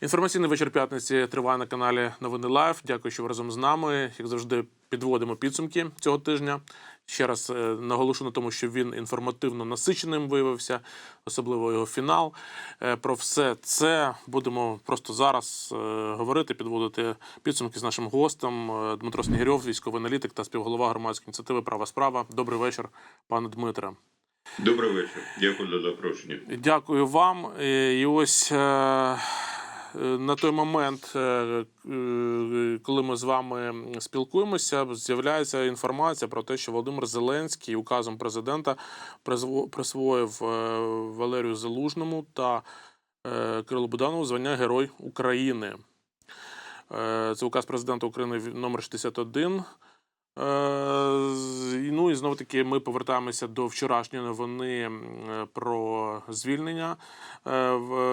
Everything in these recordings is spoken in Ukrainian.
Інформаційний вечір п'ятниці триває на каналі Новини Лайв. Дякую, що ви разом з нами. Як завжди, підводимо підсумки цього тижня. Ще раз е, наголошу на тому, що він інформативно насиченим виявився, особливо його фінал. Е, Про все це будемо просто зараз е, говорити, підводити підсумки з нашим гостем Дмитро Снігирьов, військовий аналітик та співголова громадської ініціативи Права справа. Добрий вечір, пане Дмитре. Добрий вечір. Дякую за запрошення. Дякую вам. І ось на той момент, е, е, коли ми з вами спілкуємося, з'являється інформація про те, що Володимир Зеленський указом президента присвоїв е, Валерію Залужному та Кирилу Буданову звання Герой України. Це указ президента України номер 61. Е, Ну і знову таки ми повертаємося до вчорашньої новини е, про звільнення е,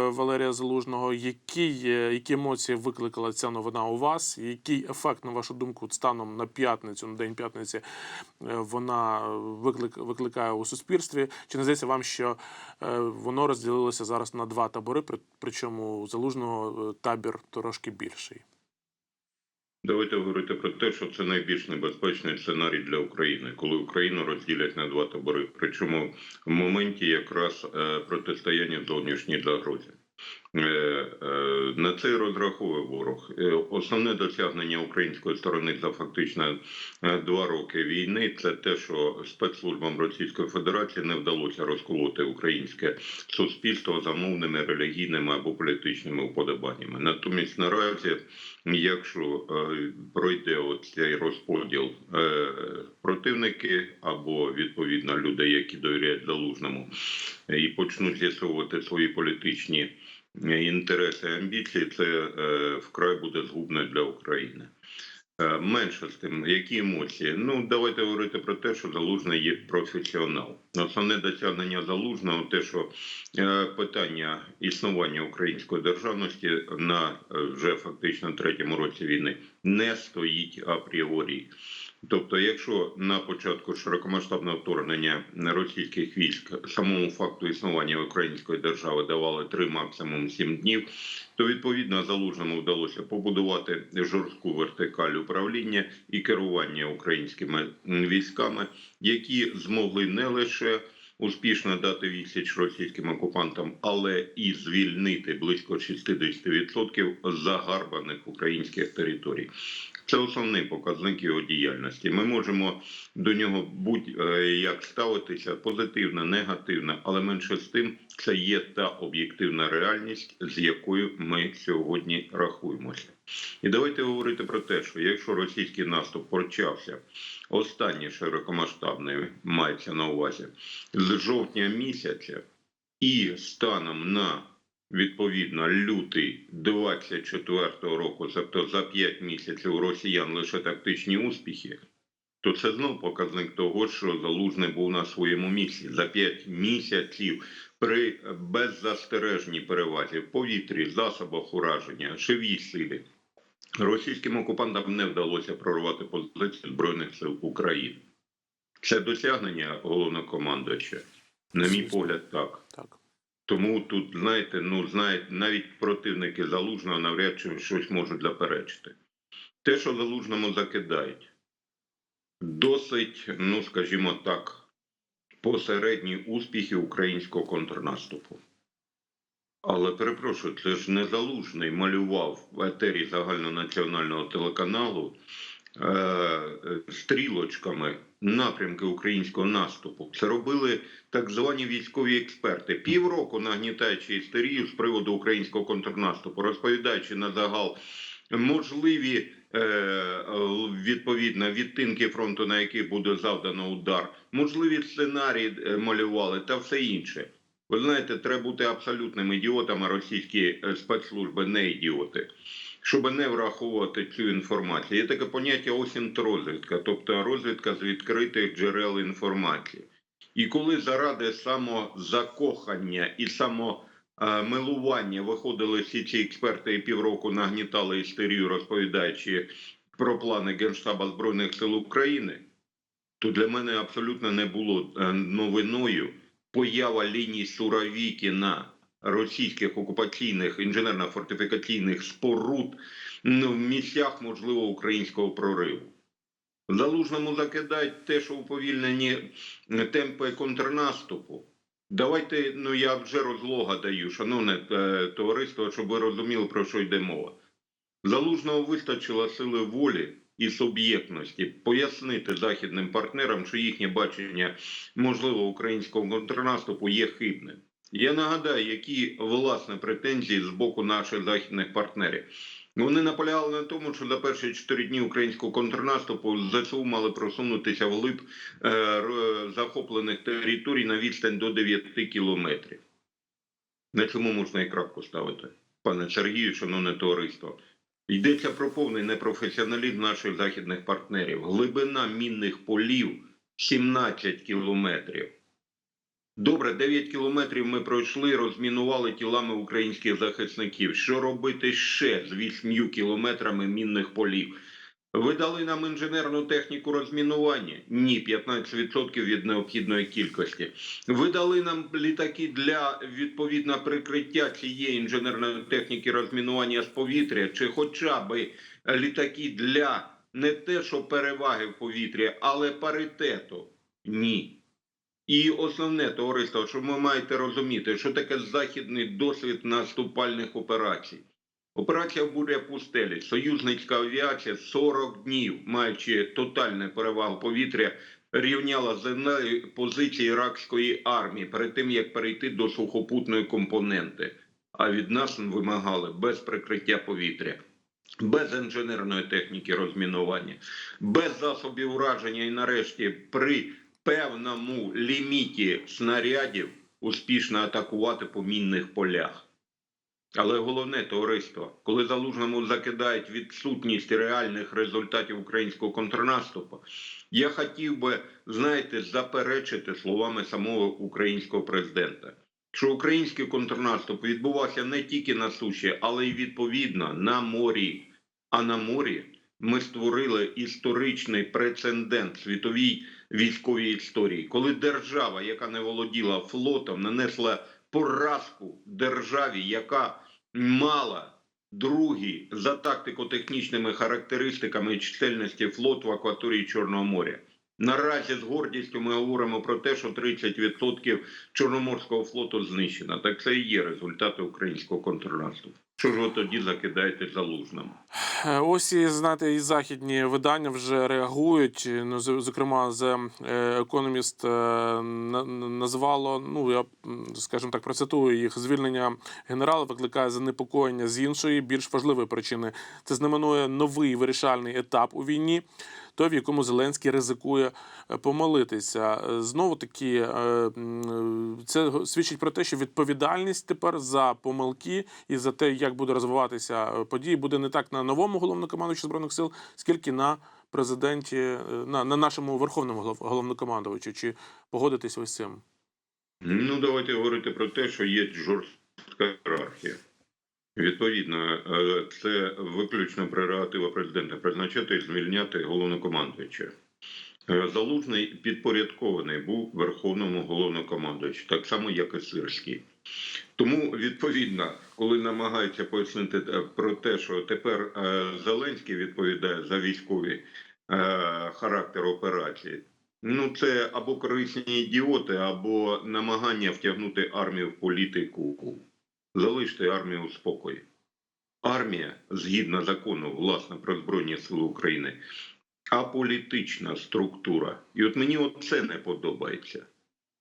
Валерія Залужного. Які, які емоції викликала ця новина у вас? Який ефект, на вашу думку, станом на п'ятницю, на день п'ятниці, вона виклик, викликає у суспільстві? Чи не здається вам, що воно розділилося зараз на два табори, при- причому Залужного табір трошки більший? Давайте говорити про те, що це найбільш небезпечний сценарій для України, коли Україну розділять на два табори. Причому в моменті якраз е, протистояння зовнішній загрозі. Е, е, На це розраховує ворог. Е, Основне досягнення української сторони за фактично два роки війни це те, що спецслужбам Російської Федерації не вдалося розколоти українське суспільство за мовними, релігійними або політичними уподобаннями. Натомість наразі, якщо пройде цей розподіл противники або відповідно люди, які довіряють залужному, і почнуть з'ясовувати свої політичні інтереси і амбіції, це е, вкрай буде згубно для України. Е, Менше з тим, які емоції? Ну давайте говорити про те, що залужний є професіонал. Основне досягнення залужного те, що е, питання існування української державності на е, вже фактично третьому році війни не стоїть апріорі. Тобто, якщо на початку широкомасштабного вторгнення російських військ самому факту існування української держави давали три максимум сім днів, то відповідно залужному вдалося побудувати жорстку вертикаль управління і керування українськими військами, які змогли не лише успішно дати відсіч російським окупантам, але і звільнити близько 60% загарбаних українських територій. Це основний показник його діяльності. Ми можемо до нього будь-як ставитися позитивно, негативно, але менше з тим це є та об'єктивна реальність, з якою ми сьогодні рахуємося. І давайте говорити про те, що якщо російський наступ почався, останній широкомасштабний мається на увазі з жовтня місяця, і станом на відповідно лютий 24-го року, тобто за 5 місяців у росіян лише тактичні успіхи, то це знов показник того, що залужний був на своєму місці за 5 місяців при беззастережній перевазі в повітрі, засобах ураження, живій силі. Російським окупантам не вдалося прорвати позиції збройних сил України. Це досягнення головнокомандуюча. На мій погляд, так. Так. Тому тут, знаєте, ну знаєте, навіть противники залужного навряд чи щось можуть заперечити. Те, що залужному закидають, досить, ну скажімо так, посередні успіхи українського контрнаступу. Але перепрошую, це ж не залужний малював в етері загальнонаціонального телеканалу стрілочками напрямки українського наступу. Це робили так звані військові експерти. Півроку нагнітаючи істерію з приводу українського контрнаступу, розповідаючи на загал можливі е, е, відповідно відтинки фронту, на який буде завдано удар, можливі сценарії е, малювали та все інше. Ви знаєте, треба бути абсолютним ідіотом, а російські е, спецслужби не ідіоти, щоб не враховувати цю інформацію. Є таке поняття осінт-розвідка, тобто розвідка з відкритих джерел інформації. І коли заради самозакохання і самомилування виходили всі ці експерти і півроку нагнітали істерію, розповідаючи про плани Генштаба Збройних сил України, то для мене абсолютно не було е, новиною поява ліній Суровікіна російських окупаційних інженерно-фортифікаційних споруд в місцях можливо українського прориву. Залужному закидають те, що уповільнені темпи контрнаступу. Давайте, ну я вже розлога даю, шановне е, товариство, щоб ви розуміли, про що йде мова. Залужного вистачило сили волі і суб'єктності пояснити західним партнерам, що їхнє бачення можливо українського контрнаступу є хибним. Я нагадаю, які власне претензії з боку наших західних партнерів. Вони наполягали на тому, що за перші чотири дні українського контрнаступу ЗСУ мали просунутися вглиб е, захоплених територій на відстань до 9 кілометрів. На цьому можна і крапку ставити, пане Сергію, шановне товариство. Йдеться про повний непрофесіоналізм наших західних партнерів. Глибина мінних полів 17 кілометрів. Добре, 9 кілометрів ми пройшли, розмінували тілами українських захисників. Що робити ще з 8 кілометрами мінних полів? Ви дали нам інженерну техніку розмінування? Ні, 15% від необхідної кількості. Ви дали нам літаки для відповідно прикриття цієї інженерної техніки розмінування з повітря, чи хоча б літаки для не те, що переваги в повітрі, але паритету? Ні. І основне товариство, що ви маєте розуміти, що таке західний досвід наступальних операцій. Операція буря пустелі, союзницька авіація 40 днів, маючи тотальну перевагу повітря, рівняла землею позиції іракської армії перед тим як перейти до сухопутної компоненти. А від нас вимагали без прикриття повітря, без інженерної техніки розмінування, без засобів ураження і нарешті при певному ліміті снарядів успішно атакувати по мінних полях. Але головне товариство, коли залужному закидають відсутність реальних результатів українського контрнаступу, я хотів би, знаєте, заперечити словами самого українського президента, що український контрнаступ відбувався не тільки на суші, але й відповідно на морі. А на морі ми створили історичний прецедент світовій військовій історії, коли держава, яка не володіла флотом, нанесла поразку державі, яка мала другий за тактико-технічними характеристиками чисельності флот в акваторії Чорного моря. Наразі з гордістю ми говоримо про те, що 30% Чорноморського флоту знищено. Так це і є результати українського контрнаступу. Що ж тоді закидаєте залужному? Е, Ось і знаєте, і західні видання вже реагують. Ну, зокрема, The Economist е, на- на- назвало, ну я скажімо так, процитую їх звільнення генерала викликає занепокоєння з іншої, більш важливої причини. Це знаменує новий вирішальний етап у війні. Той, в якому Зеленський ризикує е, помилитися. Е, Знову таки, е, це свідчить про те, що відповідальність тепер за помилки і за те, як буде розвиватися події, буде не так на новому головнокомандуючу збройних сил, скільки на президенті, на, на нашому верховному голов- головнокомандувачу. Чи погодитесь ви з цим? Ну, давайте говорити про те, що є жорстка ієрархія. Відповідно, е, це виключно прерогатива президента призначати і звільняти головнокомандуюча. Е, Залужний підпорядкований був верховному головнокомандуючу, так само, як і Сирський. Тому, відповідно, коли намагаються пояснити е, про те, що тепер Зеленський відповідає за військовий характер операції, Ну, це або корисні ідіоти, або намагання втягнути армію в політику. Залиште армію у спокої. Армія, згідно закону, власне, про Збройні Сили України, аполітична структура. І от мені от це не подобається.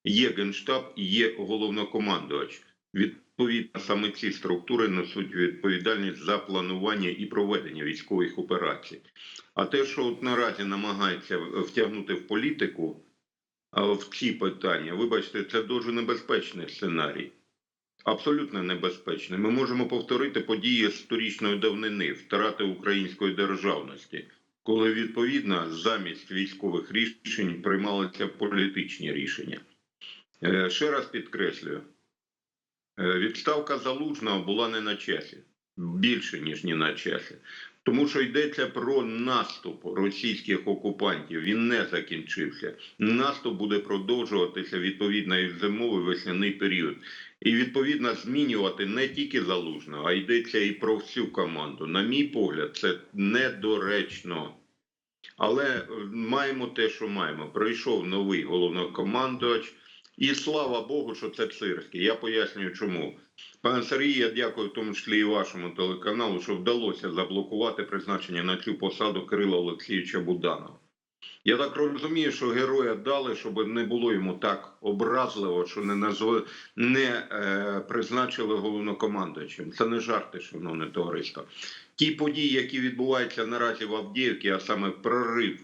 Є генштаб і є головнокомандувач. Відповідно, саме ці структури несуть відповідальність за планування і проведення військових операцій. А те, що от наразі намагається втягнути в політику в ці питання, вибачте, це дуже небезпечний сценарій. Абсолютно небезпечний. Ми можемо повторити події сторічної давнини, втрати української державності, коли відповідно замість військових рішень приймалися політичні рішення. Е, Ще раз підкреслюю, е, відставка залужного була не на часі, більше ніж не на часі. Тому що йдеться про наступ російських окупантів. Він не закінчився. Наступ буде продовжуватися відповідно і зимовий весняний період. І відповідно змінювати не тільки залужного, а йдеться і про всю команду. На мій погляд, це недоречно. Але е, маємо те, що маємо. Прийшов новий головнокомандувач, і слава Богу, що це Цирський. Я пояснюю, чому. Пане Сергій, я дякую в тому числі і вашому телеканалу, що вдалося заблокувати призначення на цю посаду Кирила Олексійовича Буданова. Я так розумію, що героя дали, щоб не було йому так образливо, що не назв... не е, призначили головнокомандуючим. Це не жарти, шановне товариство. Ті події, які відбуваються наразі в Авдіївці, а саме прорив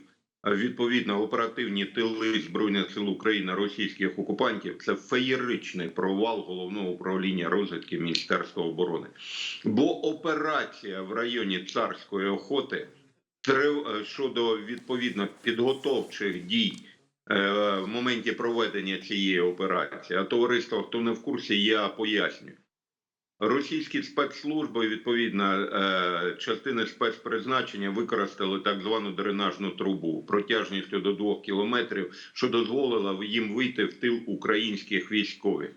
е, відповідно оперативні тили збройних сил України російських окупантів, це феєричний провал головного управління розвідки Міністерства оборони. Бо операція в районі царської охоти щодо відповідно підготовчих дій е, в моменті проведення цієї операції. А товариство, хто не в курсі, я поясню. Російські спецслужби, відповідно, е, частини спецпризначення використали так звану дренажну трубу протяжністю до 2 кілометрів, що дозволило їм вийти в тил українських військових.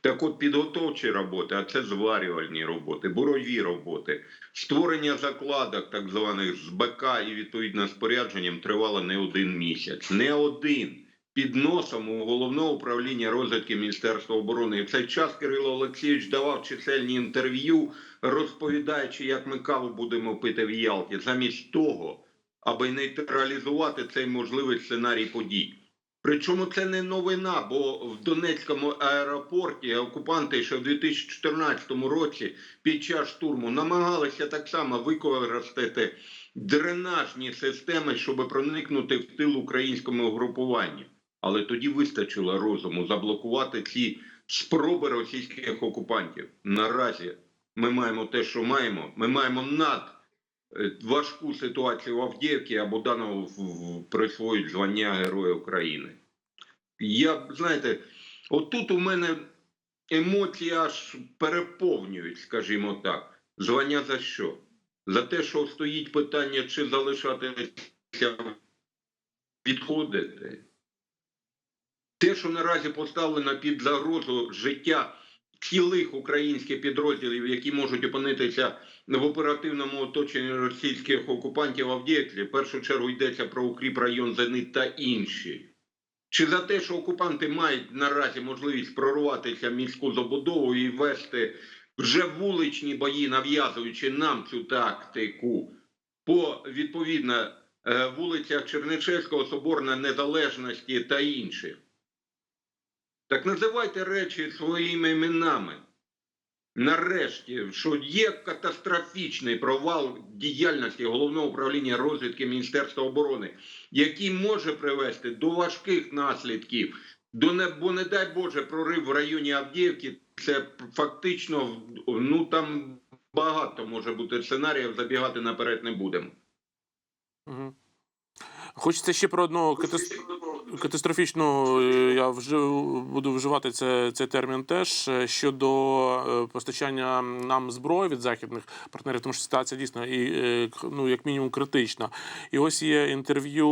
Так от підготовчі роботи, а це зварювальні роботи, бурові роботи, створення закладок, так званих з БК і відповідно спорядженням тривало не один місяць. Не один під носом у головного управління розвідки Міністерства оборони. І в цей час Кирило Олексійович давав чисельні інтерв'ю, розповідаючи, як ми каву будемо пити в Ялті, замість того, аби нейтралізувати цей можливий сценарій подій. Причому це не новина, бо в Донецькому аеропорті окупанти ще в 2014 році під час штурму намагалися так само використати дренажні системи, щоб проникнути в тил українському угрупуванню. Але тоді вистачило розуму заблокувати ці спроби російських окупантів. Наразі ми маємо те, що маємо. Ми маємо над е, важку ситуацію в Авдіївці, а Буданов в- в- присвоїть звання Героя України. Я знаєте, отут у мене емоції аж переповнюють, скажімо так. Звання за що? За те, що стоїть питання, чи залишатися відходити. Те, що наразі поставлено під загрозу життя цілих українських підрозділів, які можуть опинитися в оперативному оточенні російських окупантів Авдіївки, в першу чергу йдеться про укріп район Зенит та інші. Чи за те, що окупанти мають наразі можливість прорватися в міську забудову і вести вже вуличні бої, нав'язуючи нам цю тактику по відповідно е, вулицях Черничевського, Соборна Незалежності та інших. Так називайте речі своїми іменами. Нарешті, що є катастрофічний провал діяльності головного управління розвідки Міністерства оборони, який може привести до важких наслідків, до не, бо не дай Боже прорив в районі Авдіївки. Це фактично ну там багато може бути сценаріїв. Забігати наперед не будемо. Угу. Хочеться ще про одну катас... катастрофічну, е, я вже буду вживати це, цей термін теж е, щодо е, постачання нам зброї від західних партнерів, тому що ситуація дійсно і ну як мінімум критична. І ось є інтерв'ю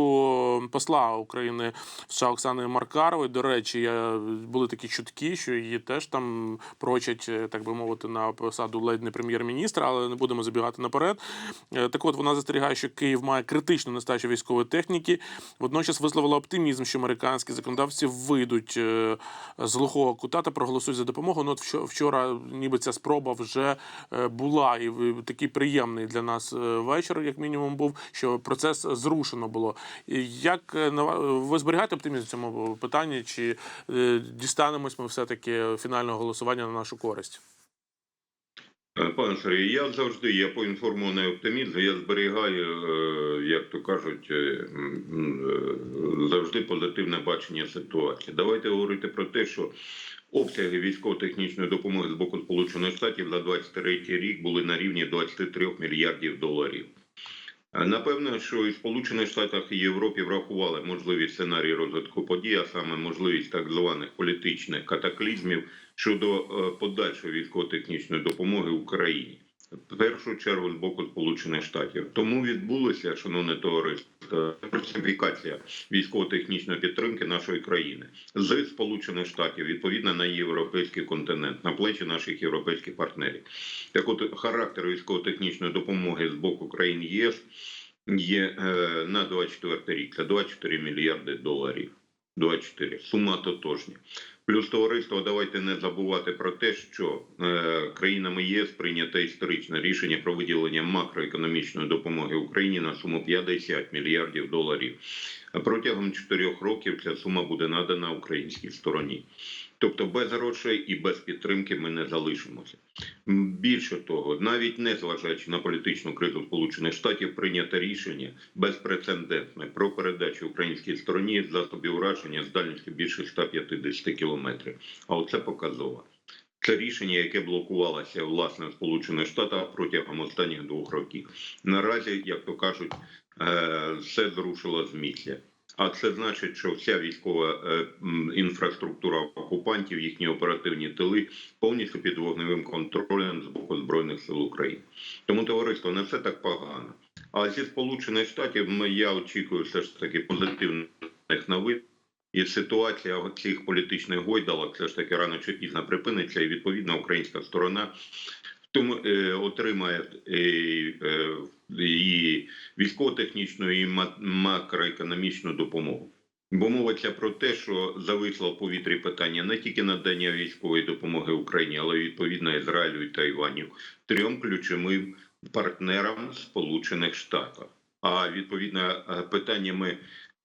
посла України США Оксани Маркарової. До речі, були такі чутки, що її теж там прочать, так би мовити, на посаду ледь не прем'єр-міністра, але не будемо забігати наперед. Так от вона застерігає, що Київ має критичну нестачу військової техніки. Водночас висловила оптимізм, що американські законодавці вийдуть е, з глухого кута та проголосують за допомогу. Ну, от вчо- вчора, ніби ця спроба вже е, була, і такий приємний для нас е, вечір, як мінімум, був, що процес зрушено було. Як ви зберігаєте оптимізм в цьому питанні? Чи дістанемось ми все-таки фінального голосування на нашу користь? Е, Пане Сергій, я завжди я поінформований оптимізм. Я зберігаю, е, як то кажуть, е, завжди позитивне бачення ситуації. Давайте говорити про те, що обсяги військово-технічної допомоги з боку Сполучених Штатів за 23 рік були на рівні 23 мільярдів доларів. Напевно, що і Сполучених Штатах і Європі врахували можливі сценарії розвитку подій, а саме можливість так званих політичних катаклізмів щодо е, подальшої військово-технічної допомоги Україні. в першу чергу з боку Сполучених Штатів. Тому відбулося, шановне товариство, диверсифікація військово-технічної підтримки нашої країни з Сполучених Штатів відповідно на європейський континент, на плечі наших європейських партнерів. Так, от характер військово-технічної допомоги з боку країн ЄС є е, на 24 рік. Це 24 мільярди доларів. 24. Сума тотожня. Плюс товариство, давайте не забувати про те, що е, країнами ЄС прийнято історичне рішення про виділення макроекономічної допомоги Україні на суму 50 мільярдів доларів. Протягом чотирьох років ця сума буде надана українській стороні. Тобто без грошей і без підтримки ми не залишимося. Більше того, навіть не зважаючи на політичну кризу Сполучених Штатів, прийнято рішення безпрецедентне про передачу українській стороні засобів ураження з дальністю більше 150 кілометрів. А оце показово. Це рішення, яке блокувалося власне в Сполучених Штатах протягом останніх двох років. Наразі, як то кажуть, е, все зрушило з місця. А це значить, що вся військова е, інфраструктура окупантів, їхні оперативні тили повністю під вогневим контролем з боку збройних сил України. Тому товариство не все так погано. А зі сполучених штатів я очікую все ж таки позитивних новин. І ситуація цих політичних гойдалок все ж таки рано чи пізно припиниться, і відповідно українська сторона тому е, отримає е, е, і військово-технічну, і ма- макроекономічну допомогу. Бо мовиться про те, що зависло в повітрі питання не тільки надання військової допомоги Україні, але й відповідно Ізраїлю і Тайваню, трьом ключовим партнерам Сполучених Штатів. А відповідно е, питаннями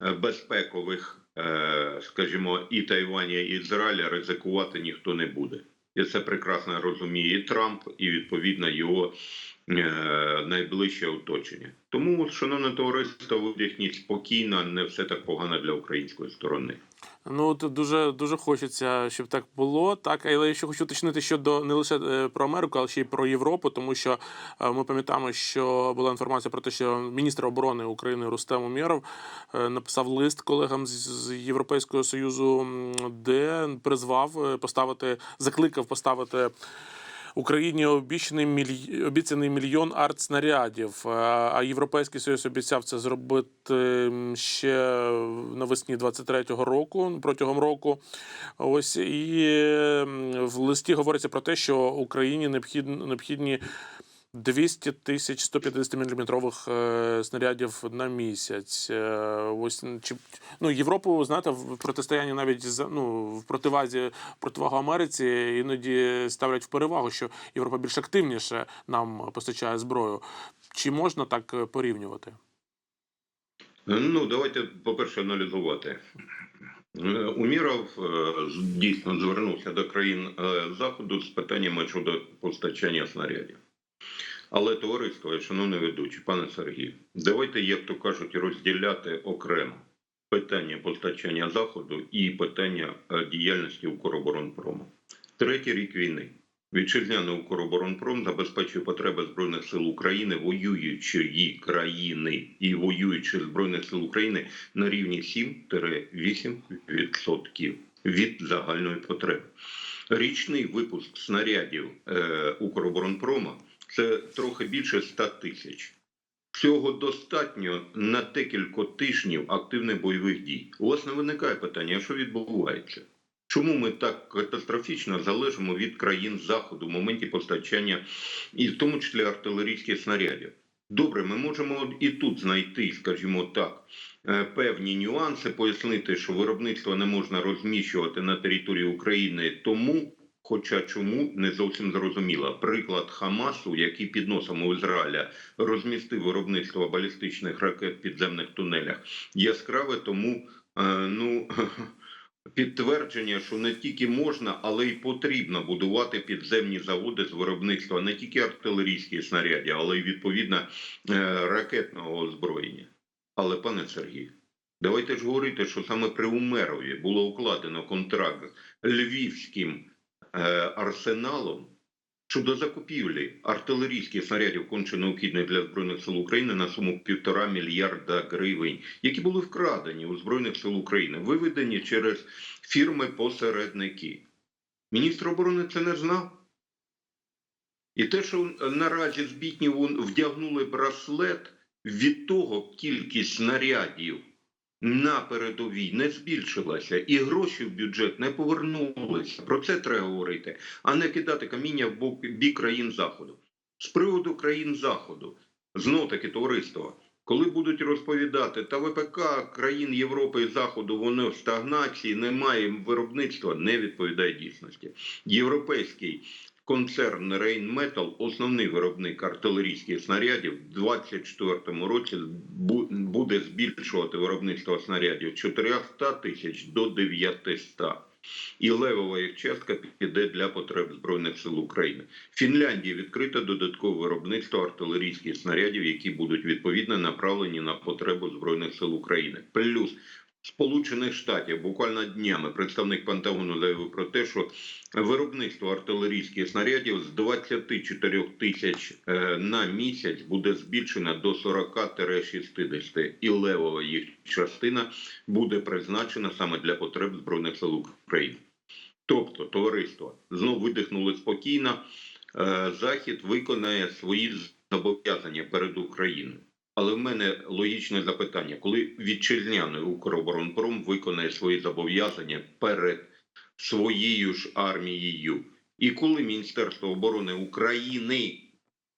е, безпекових, е, скажімо, і Тайваня, і Ізраїля ризикувати ніхто не буде. І це прекрасно розуміє і Трамп, і відповідно його найближче оточення. Тому, шановне товариство, видихніть спокійно, не все так погано для української сторони. Ну от дуже дуже хочеться, щоб так було. Так, але я ще хочу уточнити щодо не лише е, про Америку, але ще й про Європу, тому що е, ми пам'ятаємо, що була інформація про те, що міністр оборони України Рустем Умєров е, написав лист колегам з, Європейського союзу, де призвав е, поставити, закликав поставити. Україні обіцяний мільй... обіцяний мільйон артснарядів. Е, А Європейський Союз обіцяв це зробити ще навесні 23-го року, протягом року. Ось і в листі говориться про те, що Україні необхідні необхідні 200 тисяч 150 міліметрових е, снарядів на місяць. Е, Ось чи ну Європу знаєте в протистоянні навіть ну в противазі противагу Америці іноді ставлять в перевагу, що Європа більш активніше нам постачає зброю. Чи можна так е, порівнювати? Ну, давайте, по-перше, аналізувати. Е, Уміров дійсно звернувся до країн Заходу з питаннями щодо постачання снарядів. Але товариство, шановний ведучий, пане Сергію, давайте, як то кажуть, розділяти окремо питання постачання Заходу і питання е, діяльності Укроборонпрому. Третій рік війни. Вітчизняний Укроборонпром забезпечує потреби Збройних сил України, воюючої країни і воюючих Збройних сил України на рівні 7-8% від загальної потреби. Річний випуск снарядів е, Укроборонпрома це трохи більше 100 тисяч. Цього достатньо на декілька тижнів активних бойових дій. У вас не виникає питання, що відбувається? Чому ми так катастрофічно залежимо від країн Заходу в моменті постачання, і в тому числі артилерійських снарядів? Добре, ми можемо і тут знайти, скажімо так, е, певні нюанси, пояснити, що виробництво не можна розміщувати на території України тому. Хоча чому не зовсім зрозуміло. Приклад Хамасу, який під носом у Ізраїля розмістив виробництво балістичних ракет в підземних тунелях, яскраве тому е, ну підтвердження, що не тільки можна, але й потрібно будувати підземні заводи з виробництва не тільки артилерійських снарядів, але й відповідно е, ракетного озброєння. Але пане Сергію, давайте ж говорити, що саме при Умерові було укладено контракт з львівським арсеналом щодо закупівлі артилерійських снарядів конче необхідних для збройних сил України на суму півтора мільярда гривень, які були вкрадені у збройних сил України, виведені через фірми-посередники. Міністр оборони це не знав. І те, що наразі Збітнєву вдягнули браслет, від того кількість снарядів на передовій не збільшилася, і гроші в бюджет не повернулися. Про це треба говорити, а не кидати каміння в бік країн Заходу. З приводу країн Заходу, знов таки товариство, коли будуть розповідати, та ВПК країн Європи і Заходу вони в стагнації, немає виробництва, не відповідає дійсності. Європейський концерн Rheinmetall, основний виробник артилерійських снарядів, в 2024 році буде збільшувати виробництво снарядів з 400 тисяч до 900. І левова їх частка піде для потреб Збройних сил України. В Фінляндії відкрите додаткове виробництво артилерійських снарядів, які будуть відповідно направлені на потребу Збройних сил України. Плюс Сполучених Штатів буквально днями представник Пентагону заявив про те, що виробництво артилерійських снарядів з 24 тисяч е, на місяць буде збільшено до 40-60, і левова їх частина буде призначена саме для потреб збройних сил України. Тобто, товариство знову видихнули спокійно. е, Захід виконає свої зобов'язання перед Україною. Але в мене логічне запитання: коли вітчизняний Укроборонпром виконає свої зобов'язання перед своєю ж армією, і коли Міністерство оборони України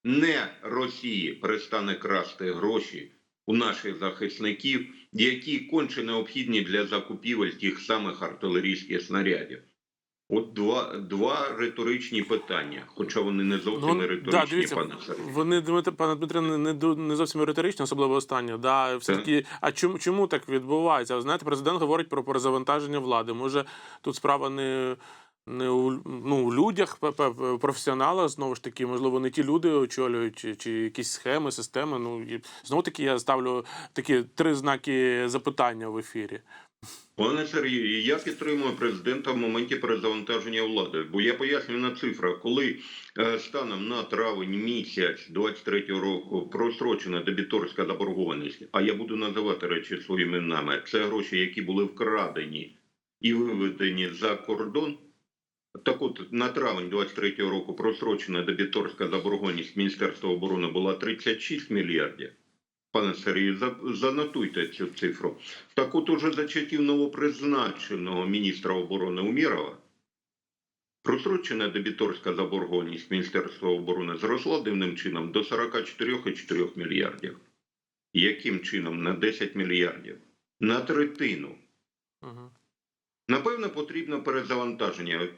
не Росії перестане красти гроші у наших захисників, які конче необхідні для закупівель тих самих артилерійських снарядів. От два, два риторичні питання, хоча вони не зовсім не Ну, да, риторичні, дивіться, пане вони Дмитро, пане Дмитре, не, не, зовсім риторично, особливо останнє. Да, все таки, а чому, чому так відбувається? Ви знаєте, президент говорить про перезавантаження влади. Може, тут справа не. Не у, ну, у людях, професіоналах, знову ж таки, можливо, не ті люди очолюють, чи, чи якісь схеми, системи. Ну і знову таки я ставлю такі три знаки запитання в ефірі. Пане Сергію, я підтримую президента в моменті перезавантаження влади, бо я пояснюю на цифрах, коли е, станом на травень місяць 23-го року просрочена дебіторська заборгованість, а я буду називати речі своїми іменами, це гроші, які були вкрадені і виведені за кордон. Так от на травень 23-го року просрочена дебіторська заборгованість Міністерства оборони була 36 мільярдів. Пане Сергію, занотуйте цю цифру. Так от уже за часів новопризначеного міністра оборони Умірова просрочена дебіторська заборгованість Міністерства оборони зросла дивним чином до 44,4 мільярдів. Яким чином? На 10 мільярдів. На третину. Угу. Напевно, потрібно перезавантаження.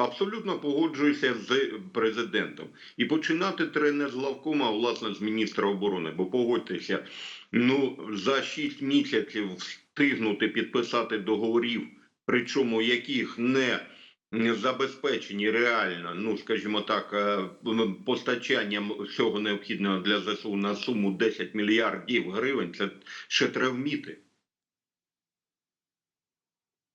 Абсолютно погоджуюся з президентом. І починати треба не з главкома, а власне з міністра оборони. Бо погодьтеся, ну за 6 місяців встигнути підписати договорів, причому яких не забезпечені реально, ну скажімо так, е, постачанням всього необхідного для ЗСУ на суму 10 мільярдів гривень. Це ще треба вміти.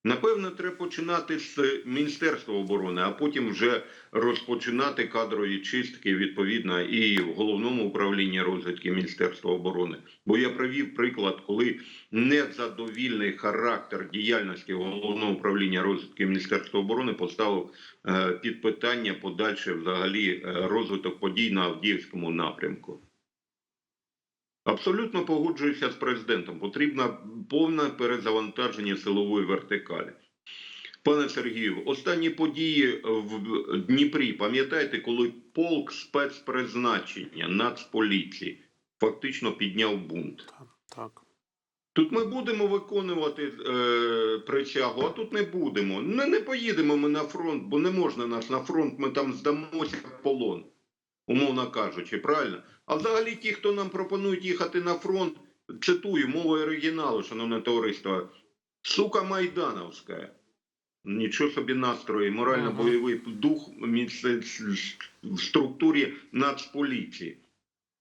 Напевно, треба починати з Міністерства оборони, а потім вже розпочинати кадрові чистки відповідно і в головному управлінні розвідки Міністерства оборони. Бо я привів приклад, коли незадовільний характер діяльності головного управління розвідки Міністерства оборони поставив е, під питання подальше взагалі е, розвиток подій на Авдіївському напрямку. Абсолютно погоджуюся з президентом. Потрібно повне перезавантаження силової вертикалі. Пане Сергію, останні події в Дніпрі, пам'ятаєте, коли полк спецпризначення Нацполіції фактично підняв бунт. Так. Тут ми будемо виконувати е, присягу, а тут не будемо. Не, не поїдемо ми на фронт, бо не можна нас на фронт, ми там здамося в полон, умовно кажучи, правильно? А взагалі ті, хто нам пропонують їхати на фронт, цитую мовою оригіналу, шановне товариство, сука майдановська. Нічого собі настрої, морально-бойовий дух в структурі Нацполіції.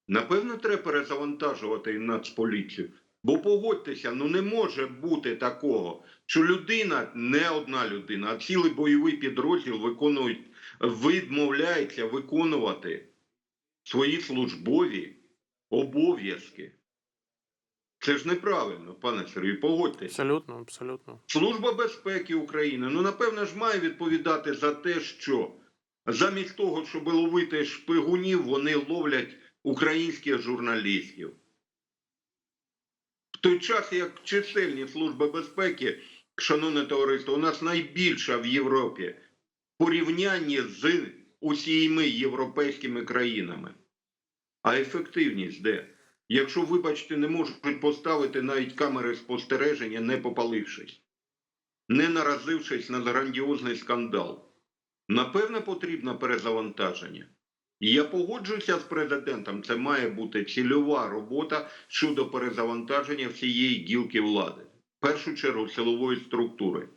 Напевно, треба перезавантажувати Нацполіцію. Бо погодьтеся, ну не може бути такого, що людина, не одна людина, а цілий бойовий підрозділ виконують, відмовляється виконувати свої службові обов'язки. Це ж неправильно, пане Сергію, погодьтеся. Абсолютно, абсолютно. Служба безпеки України, ну напевно ж має відповідати за те, що Замість того, щоб ловити шпигунів, вони ловлять українських журналістів. В той час, як чисельні служби безпеки, шановне товариство, у нас найбільша в Європі в порівнянні з усіми європейськими країнами. А ефективність де? Якщо, вибачте, не можуть поставити навіть камери спостереження, не попалившись, не наразившись на грандіозний скандал. Напевне, потрібно перезавантаження. І я погоджуюся з президентом, це має бути цільова робота щодо перезавантаження всієї гілки влади. В першу чергу силової структури.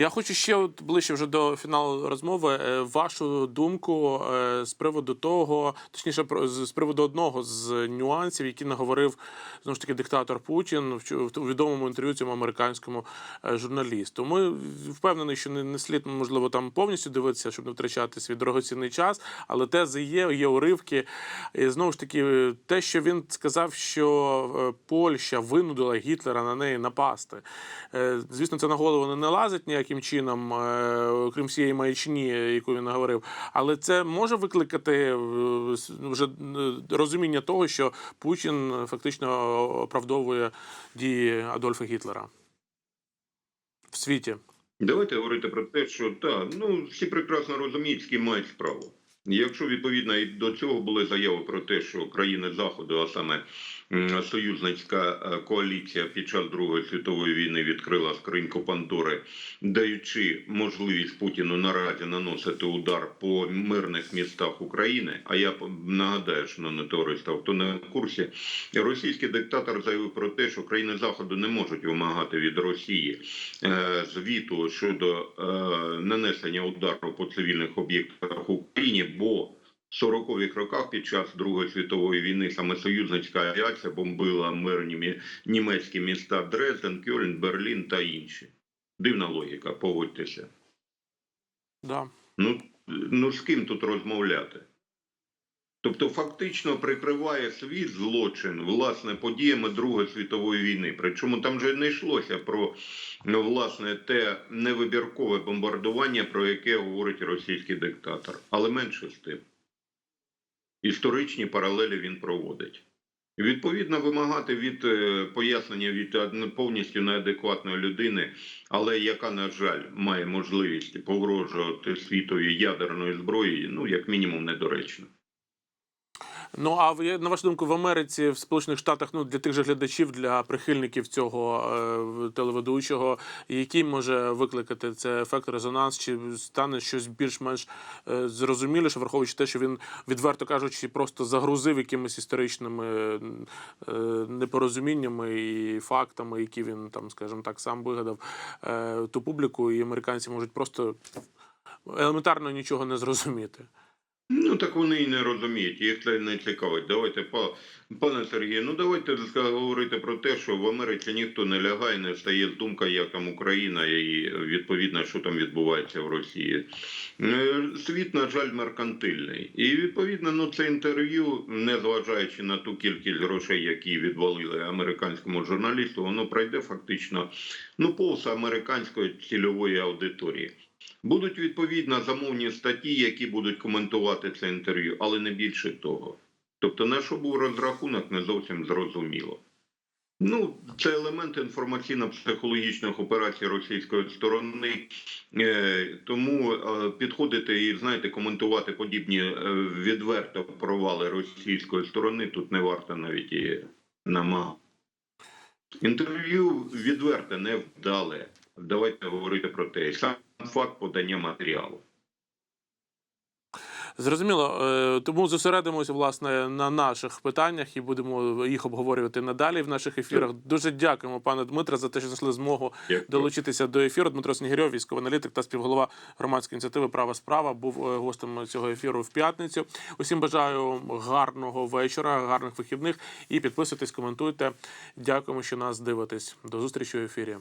Я хочу ще от ближче вже до фіналу розмови. е, Вашу думку е, з приводу того, точніше, з приводу одного з нюансів, які наговорив знову ж таки диктатор Путін в відомому інтерв'ю цьому американському е, журналісту. Ми впевнені, що не, слід можливо там повністю дивитися, щоб не втрачати свій дорогоцінний час, але тези є, є уривки. І знову ж таки, те, що він сказав, що Польща винудила Гітлера на неї напасти. Звісно, це на голову не налазить ніяким чином, е, окрім всієї маячні, яку він говорив. Але це може викликати е, вже е, розуміння того, що Путін фактично оправдовує дії Адольфа Гітлера в світі. Давайте говорити про те, що так, ну всі прекрасно розуміють, з ким мають справу. Якщо відповідно і до цього були заяви про те, що країни Заходу, а саме союзницька е, коаліція під час Другої світової війни відкрила скриньку Пандори, даючи можливість Путіну наразі наносити удар по мирних містах України. А я нагадаю, що на товариство, хто не в курсі, російський диктатор заявив про те, що країни Заходу не можуть вимагати від Росії е, звіту щодо е, нанесення удару по цивільних об'єктах в Україні, бо 40-х роках під час Другої світової війни саме союзницька авіація бомбила мирні німецькі міста Дрезден, Кьольн, Берлін та інші. Дивна логіка, погодьтеся. Да. Ну, ну з ким тут розмовляти? Тобто фактично прикриває свій злочин власне подіями Другої світової війни. Причому там же не йшлося про ну, власне те невибіркове бомбардування, про яке говорить російський диктатор. Але менше з тим. Історичні паралелі він проводить. Відповідно, вимагати від е, пояснення від повністю неадекватної людини, але яка, на жаль, має можливість погрожувати світові ядерною зброєю, ну як мінімум недоречно. Ну а ви на вашу думку, в Америці, в Сполучених Штатах, ну для тих же глядачів, для прихильників цього е, телеведучого, який може викликати це ефект резонанс, чи стане щось більш-менш е, зрозуміліше, враховуючи те, що він відверто кажучи, просто загрузив якимись історичними е, непорозуміннями і фактами, які він там, скажімо так, сам вигадав е, ту публіку, і американці можуть просто елементарно нічого не зрозуміти. Ну так вони і не розуміють, їх це не цікавить. Давайте, пане Сергію, ну давайте говорити про те, що в Америці ніхто не лягає, не стає з думка, як там Україна і відповідно, що там відбувається в Росії. Е, Світ, на жаль, меркантильний. І відповідно, ну це інтерв'ю, незважаючи на ту кількість грошей, які відвалили американському журналісту, воно пройде фактично ну повз американської цільової аудиторії. Будуть відповідно замовні статті, які будуть коментувати це інтерв'ю, але не більше того. Тобто, на що був розрахунок, не зовсім зрозуміло. Ну, це елемент інформаційно-психологічних операцій російської сторони. Е, тому е, підходити і знаєте, коментувати подібні е, відверто провали російської сторони тут не варто навіть і намагатися. Інтерв'ю відверто не вдале. Давайте говорити про те. Факт подання матеріалу. Зрозуміло, Е, тому зосередимося власне на наших питаннях і будемо їх обговорювати надалі в наших ефірах. Дуже дякуємо, пане Дмитре, за те, що знайшли змогу Дякую. долучитися до ефіру. Дмитро Снігирьов, військовий аналітик та співголова громадської ініціативи Права справа, був е, гостем цього ефіру в п'ятницю. Усім бажаю гарного вечора, гарних вихідних і підписуйтесь, коментуйте. Дякуємо, що нас дивитесь. До зустрічі в ефірі.